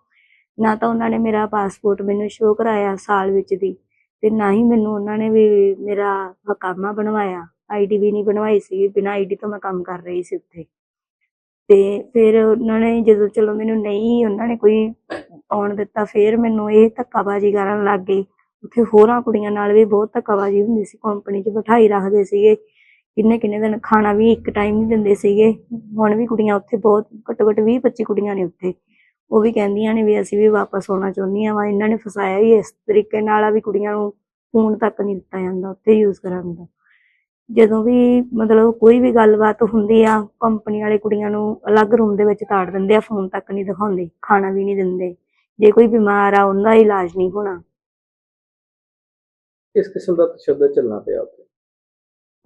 ਨਾ ਤਾਂ ਉਹਨਾਂ ਨੇ ਮੇਰਾ ਪਾਸਪੋਰਟ ਮੈਨੂੰ ਸ਼ੋਅ ਕਰਾਇਆ ਸਾਲ ਵਿੱਚ ਦੀ ਤੇ ਨਾ ਹੀ ਮੈਨੂੰ ਉਹਨਾਂ ਨੇ ਵੀ ਮੇਰਾ ਹਕਾਮਾ ਬਣਵਾਇਆ। ਆਈਡੀ ਵੀ ਨਹੀਂ ਬਣਵਾਈ ਸੀ, ਬਿਨਾਂ ਆਈਡੀ ਤੋਂ ਮੈਂ ਕੰਮ ਕਰ ਰਹੀ ਸੀ ਉੱਥੇ। ਤੇ ਫਿਰ ਉਹਨਾਂ ਨੇ ਜਦੋਂ ਚਲੋ ਮੈਨੂੰ ਨਹੀਂ, ਉਹਨਾਂ ਨੇ ਕੋਈ ਆਉਣ ਦਿੱਤਾ, ਫਿਰ ਮੈਨੂੰ ਇਹ ਧੱਕਾਬਾਜ਼ੀ ਕਰਨ ਲੱਗ ਗਈ ਉੱਥੇ ਹੋਰਾਂ ਕੁੜੀਆਂ ਨਾਲ ਵੀ ਬਹੁਤ ਧੱਕਾਬਾਜ਼ੀ ਹੁੰਦੀ ਸੀ ਕੰਪਨੀ 'ਚ ਬਿਠਾਈ ਰੱਖਦੇ ਸੀਗੇ। ਕਿੰਨੇ ਕਿੰਨੇ ਦਿਨ ਖਾਣਾ ਵੀ ਇੱਕ ਟਾਈਮ ਹੀ ਦਿੰਦੇ ਸੀਗੇ। ਹੁਣ ਵੀ ਕੁੜੀਆਂ ਉੱਥੇ ਬਹੁਤ ਘੱਟੋ ਘੱਟ 20 25 ਕੁੜੀਆਂ ਨੇ ਉੱਥੇ। ਉਹ ਵੀ ਕਹਿੰਦੀਆਂ ਨੇ ਵੀ ਅਸੀਂ ਵੀ ਵਾਪਸ ਆਉਣਾ ਚਾਹੁੰਦੀਆਂ ਵਾ ਇਹਨਾਂ ਨੇ ਫਸਾਇਆ ਹੀ ਇਸ ਤਰੀਕੇ ਨਾਲ ਆ ਵੀ ਕੁੜੀਆਂ ਨੂੰ ਫੋਨ ਤੱਕ ਨਹੀਂ ਦਿੱਤਾ ਜਾਂਦਾ ਉੱਥੇ ਯੂਜ਼ ਕਰਨ ਦਾ ਜਦੋਂ ਵੀ ਮਤਲਬ ਕੋਈ ਵੀ ਗੱਲਬਾਤ ਹੁੰਦੀ ਆ ਕੰਪਨੀ ਵਾਲੇ ਕੁੜੀਆਂ ਨੂੰ ਅਲੱਗ ਰੂਮ ਦੇ ਵਿੱਚ ਤਾੜ ਦਿੰਦੇ ਆ ਫੋਨ ਤੱਕ ਨਹੀਂ ਦਿਖਾਉਂਦੇ ਖਾਣਾ ਵੀ ਨਹੀਂ ਦਿੰਦੇ। ਜੇ ਕੋਈ ਬਿਮਾਰ ਆ ਉਹਦਾ ਇਲਾਜ ਨਹੀਂ ਹੋਣਾ। ਕਿਸ ਕਿਸਮ ਦਾ ਤਸ਼ੱਦਦ ਚੱਲਣਾ ਪਿਆ ਉੱਥੇ?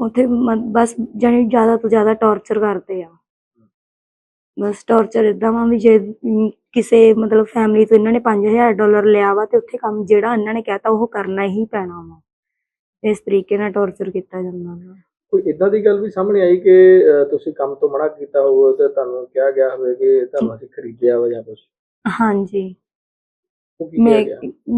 ਉੱਥੇ ਮ- ਬਸ ਜਾਣੀ ਜ਼ਿਆਦਾ ਤੋਂ ਜ਼ਿਆਦਾ ਟੌਰਚਰ ਕਰਦੇ ਆ। ਬਸ ਟੌਰਚਰ ਇਦਾਂ ਵਾ ਵੀ ਜੇ ਕਿਸੇ ਮਤਲਬ ਫੈਮਿਲੀ ਤੋਂ ਇਹਨਾਂ ਨੇ 5000 ਡਾਲਰ ਲਿਆ ਵਾ ਤੇ ਉੱਥੇ ਕੰਮ ਜਿਹੜਾ ਇਹਨਾਂ ਨੇ ਕਹਿਤਾ ਉਹ ਕਰਨਾ ਹੀ ਪੈਣਾ ਵਾ। ਇਸ ਤਰੀਕੇ ਨਾਲ ਟੌਰਚਰ ਕੀਤਾ ਜਾਂਦਾ ਵਾ। ਕੋਈ ਇਦਾਂ ਦੀ ਗੱਲ ਵੀ ਸਾਹਮਣੇ ਆਈ ਕਿ ਤੁਸੀਂ ਕੰਮ ਤੋਂ ਮਨਾ ਕੀਤਾ ਹੋਵੇ ਤੇ ਤੁਹਾਨੂੰ ਕਿਹਾ ਗਿਆ ਹੋਵੇ ਕਿ ਤੁਹਾਨੂੰ ਅਸੀਂ ਖਰੀਦਿਆ ਵਾ ਜਾਂ ਕੁਝ ਹਾਂਜੀ। ਮੈਂ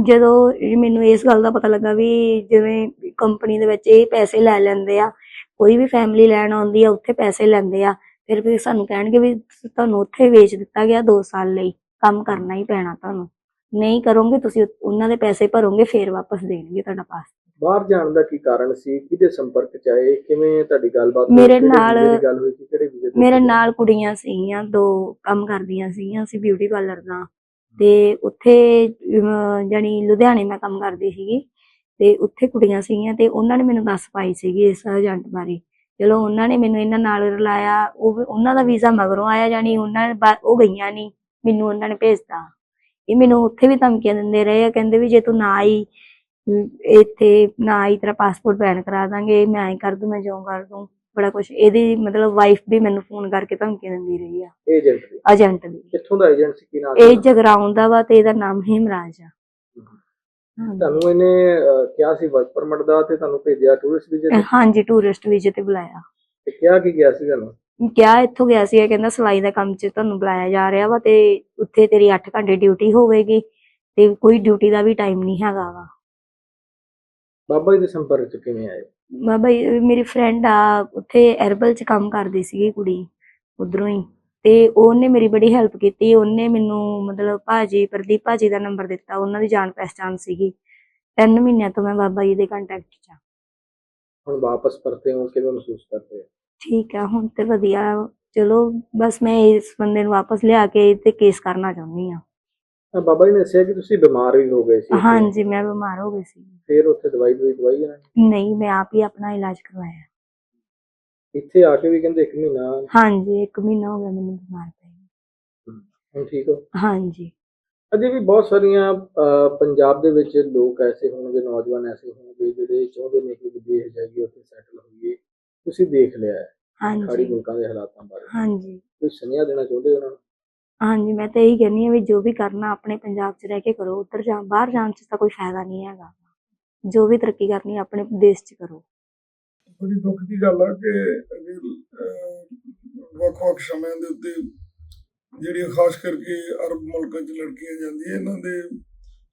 ਜਦੋਂ ਮੈਨੂੰ ਇਸ ਗੱਲ ਦਾ ਪਤਾ ਲੱਗਾ ਵੀ ਜਿਵੇਂ ਕੰਪਨੀ ਦੇ ਵਿੱਚ ਇਹ ਪੈਸੇ ਲੈ ਲੈਂਦੇ ਆ ਕੋਈ ਵੀ ਫੈਮਿਲੀ ਲੈਣ ਆਉਂਦੀ ਆ ਉੱਥੇ ਪੈਸੇ ਲੈਂਦੇ ਆ ਫਿਰ ਵੀ ਸਾਨੂੰ ਕਹਿਣਗੇ ਵੀ ਤੁਹਾਨੂੰ ਉੱਥੇ ਵੇਚ ਦਿੱਤਾ ਗਿਆ 2 ਸਾਲ ਲਈ ਕੰਮ ਕਰਨਾ ਹੀ ਪੈਣਾ ਤੁਹਾਨੂੰ। ਨਹੀਂ ਕਰੋਗੇ ਤੁਸੀਂ ਉਹਨਾਂ ਦੇ ਪੈਸੇ ਭਰੋਗੇ ਫਿਰ ਵਾਪਸ ਦੇਣਗੇ ਤੁਹਾਡਾ ਪਾਸ। ਬਾਹਰ ਜਾਣ ਦਾ ਕੀ ਕਾਰਨ ਸੀ? ਕਿਹਦੇ ਸੰਪਰਕ ਚ ਆਏ? ਕਿਵੇਂ ਤੁਹਾਡੀ ਗੱਲਬਾਤ? ਮੇਰੇ ਨਾਲ- ਵੀਜ਼ੇ ਦੀ ਗੱਲ ਹੋਈ ਸੀ? ਕਿਹੜੇ ਵੀਜ਼ੇ ਤੇ ਮੇਰੇ? ਨਾਲ ਕੁੜੀਆਂ ਸੀਗੀਆਂ ਦੋ ਕੰਮ ਕਰਦੀਆਂ ਸੀਗੀਆਂ ਅਸੀਂ ਬਿਊਟੀ ਪਾਰਲਰ ਦਾ। ਤੇ ਉੱਥੇ ਜਾਣੀ ਲੁਧਿਆਣੇ ਮੈਂ ਕੰਮ ਕਰਦੀ ਸੀਗੀ। ਤੇ ਉੱਥੇ ਕੁੜੀਆਂ ਸੀਗੀਆਂ ਤੇ ਉਹਨਾਂ ਨੇ ਮੈਨੂੰ ਦੱਸ ਪਾਈ ਸੀਗੀ ਇਸ ਏਜੰਟ ਬਾਰੇ। ਚਲੋ ਉਹਨਾਂ ਨੇ ਮੈਨੂੰ ਇਹਨਾਂ ਨਾਲ ਰਲਾਇਆ ਉਹ ਉਹਨਾਂ ਦਾ ਵੀਜ਼ਾ ਮਗਰੋਂ ਆਇਆ ਜਾਣੀ ਉਹਨਾਂ ਨੇ ਉਹ ਗਈਆਂ ਨਹੀਂ ਮੈਨੂੰ ਉਹਨਾਂ ਨੇ ਭੇਜਤਾ। ਇਹ ਮੈਨੂੰ ਉੱਥੇ ਵੀ ਧਮਕੀਆਂ ਦਿੰਦੇ ਰਹੇ ਆ ਕਹਿੰਦੇ ਵੀ ਜੇ ਤੂੰ ਨਾ ਆਈ ਇੱਥੇ ਨਾ ਆਈ ਤੇਰਾ ਪਾਸਪੋਰਟ ਬੈਨ ਕਰਾ ਦਾਂਗੇ ਮੈਂ ਐਂ ਕਰ ਦੂੰ ਮੈਂ ਜਿਉਂ ਕਰ ਦੂੰ। ਬੜਾ ਕੁਝ ਇਹਦੀ ਮਤਲਬ ਵਾਈਫ ਵੀ ਮੈਨੂੰ ਫੋਨ ਕਰਕੇ ਧਮਕੀਆਂ ਦਿੰਦੀ ਰਹੀ ਆ। ਏਜੰਟ ਦੀ ਏਜੰਟ ਦੀ ਕਿੱਥੋਂ ਦਾ ਏਜੰਟ ਸੀ? ਕੀ ਨਾਮ ਇਹ? ਜਗਰਾਉਂ ਦਾ ਵਾ ਤੇ ਇਹਦਾ ਨਾਮ ਹਿਮਰਾਜ ਆ। ਤੁਹਾਨੂੰ ਇਹਨੇ ਅਹ, ਕਿਹਾ ਸੀ ਵਰਕ ਪਰਮਿਟ ਦਾ ਤੇ ਤੁਹਾਨੂੰ ਭੇਜਿਆ ਟੂਰਿਸਟ ਵੀਜ਼ੇ ਤੇ? ਹਾਂਜੀ ਟੂਰਿਸਟ ਵੀਜ਼ੇ ਤੇ ਬੁਲਾਇਆ। ਤੇ ਕਿਹਾ ਕੀ ਗਿਆ ਸੀ ਤੁਹਾਨੂੰ? ਕਿਹਾ ਇੱਥੋਂ ਗਿਆ ਸੀ ਇਹ ਕਹਿੰਦਾ ਸਿਲਾਈ ਦਾ ਕੰਮ 'ਚ ਤੁਹਾਨੂੰ ਬੁਲਾਇਆ ਜਾ ਰਿਹਾ ਵਾ ਤੇ ਉੱਥੇ ਤੇਰੀ 8 ਘੰਟੇ ਡਿਊਟੀ ਹੋਵੇਗੀ ਤੇ ਕੋਈ ਡਿਊਟੀ ਦਾ ਵੀ ਟਾਈਮ ਨਹੀਂ ਹੈਗਾ ਵਾ। ਬਾਬਾ ਜੀ ਦੇ ਸੰਪਰਕ ਚ ਕਿਵੇਂ ਆਏ? ਬਾਬਾ ਜੀ, ਮੇਰੀ ਫਰੈਂਡ ਆ ਉੱਥੇ ਐਰਬਲ 'ਚ ਕੰਮ ਕਰਦੀ ਸੀਗੀ ਕੁੜੀ ਉਧਰੋਂ ਹੀ। ਤੇ ਉਹਨੇ ਮੇਰੀ ਬੜੀ ਹੈਲਪ ਕੀਤੀ। ਉਹਨੇ ਮੈਨੂੰ ਮਤਲਬ ਭਾਜੀ ਪ੍ਰਦੀਪ ਭਾਜੀ ਦਾ ਨੰਬਰ ਦਿੱਤਾ। ਉਹਨਾਂ ਦੀ ਜਾਣ ਪਹਿਚਾਣ ਸੀਗੀ। ਤਿੰਨ ਮਹੀਨਿਆਂ ਤੋਂ ਮੈਂ ਬਾਬਾ ਜੀ ਦੇ ਕੰਟੈਕਟ 'ਚ ਆ ਹੁਣ ਵਾਪਸ ਪਰਤੇ ਹੋ ਕਿਵੇਂ ਮਹਿਸੂਸ ਕਰਦੇ ਹੋ? ਠੀਕ ਆ ਹੁਣ ਤੇ ਵਧੀਆ। ਚਲੋ ਬਸ ਮੈਂ ਇਸ ਬੰਦੇ ਨੂੰ ਵਾਪਸ ਲਿਆ ਕੇ ਤੇ ਕੇਸ ਕਰਨਾ ਚਾਹੁੰਦੀ ਆ ਬਾਬਾ ਜੀ ਨੇ ਦੱਸਿਆ ਕਿ ਤੁਸੀਂ ਬਿਮਾਰ ਵੀ ਹੋ ਗਏ ਸੀ। ਹਾਂਜੀ ਮੈਂ ਬਿਮਾਰ ਹੋ ਗਈ ਸੀ। ਫਿਰ ਉੱਥੇ ਦਵਾਈ ਦਵਾਈ ਦਵਾਈ ਇਹਨਾਂ ਨੇ? ਨਹੀਂ ਮੈਂ ਆਪ ਹੀ ਆਪਣਾ ਇਲਾਜ ਕਰਵਾਇਆ। ਇੱਥੇ ਆ ਕੇ ਵੀ ਕਹਿੰਦੇ ਇੱਕ ਮਹੀਨਾ ਹਾਂਜੀ 1 ਮਹੀਨਾ ਹੋ ਗਿਆ ਮੈਨੂੰ ਬਿਮਾਰ ਪਈ ਹੁਣ ਠੀਕ ਹੋ? ਹਾਂਜੀ। ਅਜੇ ਵੀ ਬਹੁਤ ਸਾਰੀਆਂ ਅਹ, ਪੰਜਾਬ ਦੇ ਵਿੱਚ ਲੋਕ ਐਸੇ ਹੋਣਗੇ ਨੌਜਵਾਨ ਐਸੇ ਹੋਣਗੇ ਜਿਹੜੇ ਚਾਹੁੰਦੇ ਨੇ ਕਿ ਵਿਦੇਸ਼ ਜਾਈਏ ਉੱਥੇ ਸੈਟਲ ਹੋਈਏ। ਤੁਸੀਂ ਦੇਖ ਲਿਆ ਹੈ। ਖਾੜੀ ਹਾਂਜੀ ਮੁਲਕਾਂ ਦੇ ਹਾਲਾਤਾਂ ਬਾਰੇ। ਹਾਂਜੀ। ਕੋਈ ਸੁਨੇਹਾ ਦੇਣਾ ਚਾਹੁੰਦੇ ਹੋ ਉਹਨਾਂ ਨੂੰ? ਹਾਂਜੀ ਮੈਂ ਤਾਂ ਇਹੀ ਕਹਿੰਦੀ ਆ ਵੀ ਜੋ ਵੀ ਕਰਨਾ ਆਪਣੇ ਪੰਜਾਬ 'ਚ ਰਹਿ ਕੇ ਕਰੋ ਉੱਧਰ ਜਾ ਬਾਹਰ ਜਾਣ 'ਚ ਤਾਂ ਕੋਈ ਫਾਇਦਾ ਨਹੀਂ ਹੈਗਾ। ਜੋ ਵੀ ਤਰੱਕੀ ਕਰਨੀ ਆਪਣੇ ਦੇਸ਼ 'ਚ ਕਰੋ। ਬੜੀ ਦੁੱਖ ਦੀ ਗੱਲ ਆ ਕਿ ਅਜੇ, ਵੱਖ-ਵੱਖ ਸਮਿਆਂ ਦੇ ਉੱਤੇ ਜਿਹੜੀਆਂ ਖਾਸ ਕਰਕੇ ਅਰਬ ਮੁਲਕਾਂ 'ਚ ਲੜਕੀਆਂ ਜਾਂਦੀਆਂ ਇਹਨਾਂ ਦੇ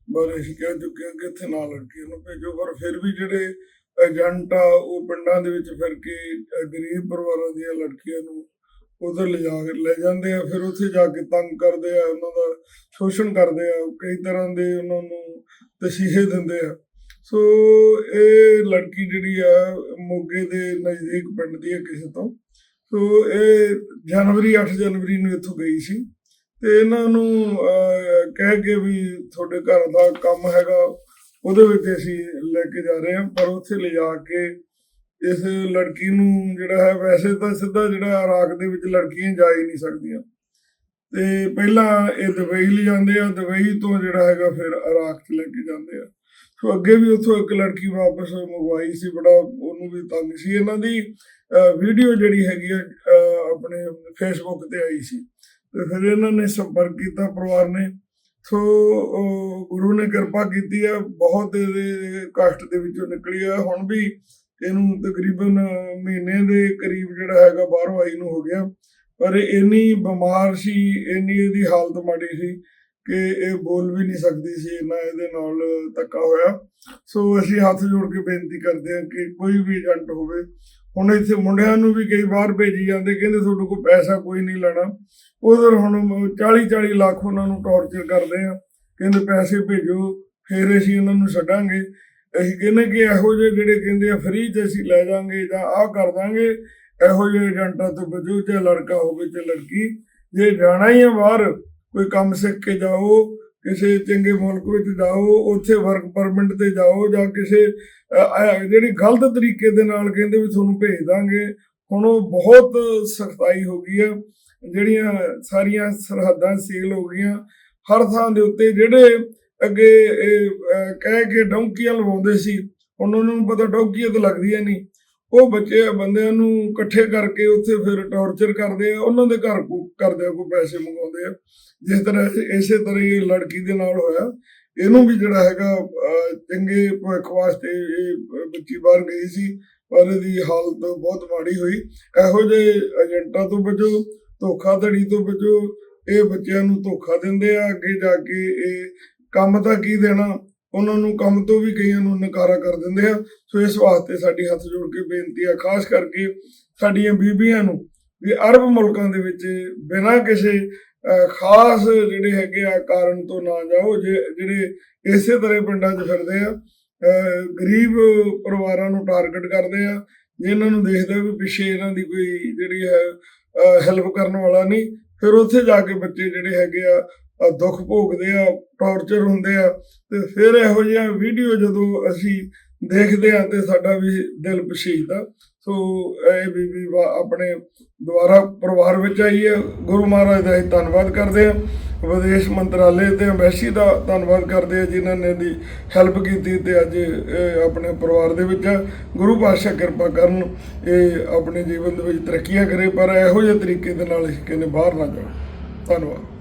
ਬਾਰੇ ਅਸੀਂ ਕਹਿ ਚੁੱਕੇ ਹਾਂ ਕਿ ਇੱਥੇ ਨਾ ਲੜਕੀਆਂ ਨੂੰ ਭੇਜੋ ਪਰ ਫਿਰ ਵੀ ਜਿਹੜੇ ਏਜੰਟ ਆ ਉਹ ਪਿੰਡਾਂ ਦੇ ਵਿੱਚ ਫਿਰ ਕੇ ਗਰੀਬ ਪਰਿਵਾਰਾਂ ਦੀਆਂ ਲੜਕੀਆਂ ਨੂੰ ਉਧਰ ਲਿਜਾ ਕੇ ਲੈ ਜਾਂਦੇ ਆ ਫਿਰ ਉੱਥੇ ਜਾ ਕੇ ਤੰਗ ਕਰਦੇ ਆ ਉਹਨਾਂ ਦਾ ਸ਼ੋਸ਼ਣ ਕਰਦੇ ਆ ਕਈ ਤਰ੍ਹਾਂ ਦੇ ਉਹਨਾਂ ਨੂੰ ਤਸੀਹੇ ਦਿੰਦੇ ਆ। ਸੋ ਇਹ ਲੜਕੀ ਜਿਹੜੀ ਆ, ਮੋਗੇ ਦੇ ਨਜ਼ਦੀਕ ਪਿੰਡ ਦੀ ਹੈ ਕਿਸੇ ਤੋਂ। ਸੋ ਇਹ ਜਨਵਰੀ 8 ਜਨਵਰੀ ਨੂੰ ਇੱਥੋਂ ਗਈ ਸੀ। ਤੇ ਇਹਨਾਂ ਨੂੰ ਕਹਿ ਕੇ ਵੀ ਤੁਹਾਡੇ ਘਰ ਦਾ ਕੰਮ ਹੈਗਾ, ਉਹਦੇ ਵਿੱਚ ਅਸੀਂ ਲੈ ਕੇ ਜਾ ਰਹੇ ਹਾਂ। ਪਰ ਉੱਥੇ ਲਿਜਾ ਕੇ ਇਸ ਲੜਕੀ ਨੂੰ ਜਿਹੜਾ ਹੈ, ਵੈਸੇ ਤਾਂ ਸਿੱਧਾ ਜਿਹੜਾ ਇਰਾਕ ਦੇ ਵਿੱਚ ਲੜਕੀਆਂ ਜਾ ਹੀ ਨਹੀਂ ਸਕਦੀਆਂ। ਤੇ ਪਹਿਲਾਂ ਇਹ ਦੁਬਈ ਲਈ ਜਾਂਦੇ ਆ, ਦੁਬਈ ਤੋਂ ਜਿਹੜਾ ਹੈਗਾ ਫਿਰ ਇਰਾਕ ਚ ਲੈ ਕੇ ਜਾਂਦੇ ਆ। ਸੋ ਅੱਗੇ ਵੀ ਉੱਥੋਂ ਇੱਕ ਲੜਕੀ ਵਾਪਸ ਮੰਗਵਾਈ ਸੀ, ਬੜਾ ਉਹਨੂੰ ਵੀ ਤੰਗ ਸੀ। ਇਹਨਾਂ ਦੀ ਵੀਡੀਓ ਜਿਹੜੀ ਹੈਗੀ ਆ ਆਪਣੇ ਫੇਸਬੁੱਕ ਤੇ ਆਈ ਸੀ। ਤੇ ਫਿਰ ਇਹਨਾਂ ਨੇ ਸੰਪਰਕ ਕੀਤਾ ਪਰਿਵਾਰ ਨੇ। ਸੋ ਗੁਰੂ ਨੇ ਕਿਰਪਾ ਕੀਤੀ ਹੈ ਬਹੁਤ ਇਹਦੇ ਕਸ਼ਟ ਦੇ ਵਿੱਚੋਂ ਨਿਕਲੀ ਆ। ਹੁਣ ਵੀ ਇਹਨੂੰ ਤਕਰੀਬਨ ਮਹੀਨੇ ਦੇ ਕਰੀਬ ਜਿਹੜਾ ਹੈਗਾ, ਬਾਹਰੋਂ ਆਈ ਨੂੰ ਹੋ ਗਿਆ। ਪਰ ਇੰਨੀ ਬਿਮਾਰ ਸੀ, ਇੰਨੀ ਇਹਦੀ ਹਾਲਤ ਮਾੜੀ ਸੀ ਕਿ ਇਹ ਬੋਲ ਵੀ ਨਹੀਂ ਸਕਦੀ ਸੀ, ਨਾ ਇਹਦੇ ਨਾਲ ਧੱਕਾ ਹੋਇਆ। ਸੋ ਅਸੀਂ ਹੱਥ ਜੋੜ ਕੇ ਬੇਨਤੀ ਕਰਦੇ ਹਾਂ ਕਿ ਕੋਈ ਵੀ ਏਜੰਟ ਹੋਵੇ, ਹੁਣ ਇੱਥੇ ਮੁੰਡਿਆਂ ਨੂੰ ਵੀ ਕਈ ਵਾਰ ਭੇਜੀ ਜਾਂਦੇ, ਕਹਿੰਦੇ ਤੁਹਾਡੇ ਕੋਲ ਪੈਸਾ ਕੋਈ ਨਹੀਂ ਲੈਣਾ। ਉਧਰ ਹੁਣ 40 40 ਲੱਖ ਉਹਨਾਂ ਨੂੰ ਟੌਰਚਰ ਕਰਦੇ ਆ, ਕਹਿੰਦੇ ਪੈਸੇ ਭੇਜੋ, ਫਿਰ ਅਸੀਂ ਉਹਨਾਂ ਨੂੰ ਛੱਡਾਂਗੇ। ਅਸੀਂ ਕਹਿੰਦੇ ਕਿ ਇਹੋ ਜਿਹੇ ਜਿਹੜੇ ਕਹਿੰਦੇ ਆ ਫ੍ਰੀ ਚ ਅਸੀਂ ਲੈ ਜਾਾਂਗੇ ਜਾਂ ਆਹ ਕਰ ਦਾਂਗੇ, ਇਹੋ ਜਿਹੇ ਏਜੰਟਾਂ ਤੋਂ ਬਚੋ, ਚਾਹੇ ਲੜਕਾ ਹੋਵੇ ਚਾਹੇ ਲੜਕੀ, ਜੇ ਜਾਣਾ ਹੀ ਹੈ ਬਾਹਰ ਕੋਈ ਕੰਮ ਸਿੱਖ ਕੇ ਜਾਓ, ਕਿਸੇ ਚੰਗੇ ਮੁਲਕ ਵਿੱਚ ਜਾਓ, ਉੱਥੇ ਵਰਕ ਪਰਮਿਟ ਤੇ ਜਾਓ ਜਾਂ ਕਿਸੇ ਜਿਹੜੀ ਗਲਤ ਤਰੀਕੇ ਦੇ ਨਾਲ ਕਹਿੰਦੇ ਵੀ ਤੁਹਾਨੂੰ ਭੇਜ ਦਾਂਗੇ, ਹੁਣ ਉਹ ਬਹੁਤ ਸਖਤਾਈ ਹੋ ਗਈ ਹੈ ਜਿਹੜੀਆਂ ਸਾਰੀਆਂ ਸਰਹੱਦਾਂ ਸੀਲ ਹੋ ਗਈਆਂ, ਹਰ ਥਾਂ ਦੇ ਉੱਤੇ ਜਿਹੜੇ ਅੱਗੇ ਕਹਿ ਕੇ ਡੌਂਕੀਆਂ ਲਵਾਉਂਦੇ ਸੀ, ਹੁਣ ਉਹਨਾਂ ਨੂੰ ਪਤਾ ਡੌਂਕੀਆਂ ਤਾਂ ਲੱਗਦੀਆਂ ਨਹੀਂ। ਉਹ ਬੱਚੇ ਬੰਦਿਆਂ ਨੂੰ ਇਕੱਠੇ ਕਰਕੇ ਉੱਥੇ ਫਿਰ ਟੌਰਚਰ ਕਰਦੇ ਆ, ਉਹਨਾਂ ਦੇ ਘਰ ਕੋ ਕਰਦੇ ਆ ਕੋਈ ਪੈਸੇ ਮੰਗਾਉਂਦੇ ਆ। ਜਿਸ ਤਰ੍ਹਾਂ ਇਸੇ- ਤਰ੍ਹਾਂ ਹੀ ਇਹ ਲੜਕੀ ਦੇ ਨਾਲ ਹੋਇਆ। ਇਹਨੂੰ ਵੀ ਜਿਹੜਾ ਹੈਗਾ ਚੰਗੇ ਭਵਿੱਖ ਵਾਸਤੇ ਇਹ ਬੱਚੀ ਬਾਹਰ ਗਈ ਸੀ, ਪਰ ਇਹਦੀ ਹਾਲਤ ਬਹੁਤ ਮਾੜੀ ਹੋਈ। ਇਹੋ ਜਿਹੇ ਏਜੰਟਾਂ ਤੋਂ ਬਚੋ, ਧੋਖਾਧੜੀ ਤੋਂ ਬਚੋ, ਇਹ ਬੱਚਿਆਂ ਨੂੰ ਧੋਖਾ ਦਿੰਦੇ ਆ, ਅੱਗੇ ਜਾ ਕੇ ਇਹ ਕੰਮ ਤਾਂ ਕੀ ਦੇਣਾ? ਉਹਨਾਂ ਨੂੰ ਕੰਮ ਤੋਂ ਵੀ ਕਈਆਂ ਨੂੰ ਨਕਾਰਾ ਕਰ ਦਿੰਦੇ ਆ। ਸੋ ਇਸ ਵਾਸਤੇ ਸਾਡੀ ਹੱਥ ਜੋੜ ਕੇ ਬੇਨਤੀ ਆ, ਖਾਸ ਕਰਕੇ ਸਾਡੀਆਂ ਬੀਬੀਆਂ ਨੂੰ ਵੀ ਅਰਬ ਮੁਲਕਾਂ ਦੇ ਵਿੱਚ ਬਿਨਾਂ ਕਿਸੇ ਖਾਸ ਜਿਹੜੇ ਹੈਗੇ ਆ ਕਾਰਨ ਤੋਂ ਨਾ ਜਾਓ, ਜੇ, ਜਿਹੜੇ ਇਸੇ ਤਰ੍ਹਾਂ ਪਿੰਡਾਂ 'ਚ ਫਿਰਦੇ ਆ ਗਰੀਬ ਪਰਿਵਾਰਾਂ ਨੂੰ ਟਾਰਗੇਟ ਕਰਦੇ ਆ, ਜਿਨ੍ਹਾਂ ਨੂੰ ਦੇਖਦੇ ਵੀ ਪਿੱਛੇ ਇਹਨਾਂ ਦੀ ਕੋਈ ਜਿਹੜੀ ਹੈ ਹੈਲਪ ਕਰਨ ਵਾਲਾ ਨਹੀਂ, ਫਿਰ ਉੱਥੇ ਜਾ ਕੇ ਬੱਚੇ ਜਿਹੜੇ ਹੈਗੇ ਆ ਦੁੱਖ ਭੋਗਦੇ ਆ ਟੌਰਚਰ ਹੁੰਦੇ ਆ, ਤੇ ਫਿਰ ਇਹੋ ਜਿਹੀਆਂ ਵੀਡੀਓ ਜਦੋਂ ਅਸੀਂ ਦੇਖਦੇ ਆ ਤੇ ਸਾਡਾ ਵੀ ਦਿਲ ਪਛੀਦਾ ਸੋ ਇਹ ਬੀਬੀ ਵਾ- ਆਪਣੇ ਦੁਆਰਾ ਪਰਿਵਾਰ ਵਿੱਚ ਆਈ ਹੈ। ਗੁਰੂ ਮਹਾਰਾਜ ਦਾ ਅਸੀਂ ਧੰਨਵਾਦ ਕਰਦੇ ਆ ਵਿਦੇਸ਼ ਮੰਤਰਾਲੇ ਤੇ ਅੰਬੈਸੀ ਦਾ ਧੰਨਵਾਦ ਕਰਦੇ ਆ ਜਿਨ੍ਹਾਂ ਨੇ ਦੀ ਹੈਲਪ ਕੀਤੀ ਤੇ ਅੱਜ ਇਹ ਆਪਣੇ ਪਰਿਵਾਰ ਦੇ ਵਿੱਚ ਆ। ਗੁਰੂ ਪਾਤਸ਼ਾਹ ਕਿਰਪਾ ਕਰਨ, ਇਹ ਆਪਣੇ ਜੀਵਨ ਦੇ ਵਿੱਚ ਤਰੱਕੀਆਂ ਕਰੇ, ਪਰ ਇਹੋ ਜਿਹੇ ਤਰੀਕੇ ਦੇ ਨਾਲ ਅਸੀਂ ਕਹਿੰਦੇ ਬਾਹਰ ਨਾ ਜਾਓ ਧੰਨਵਾਦ।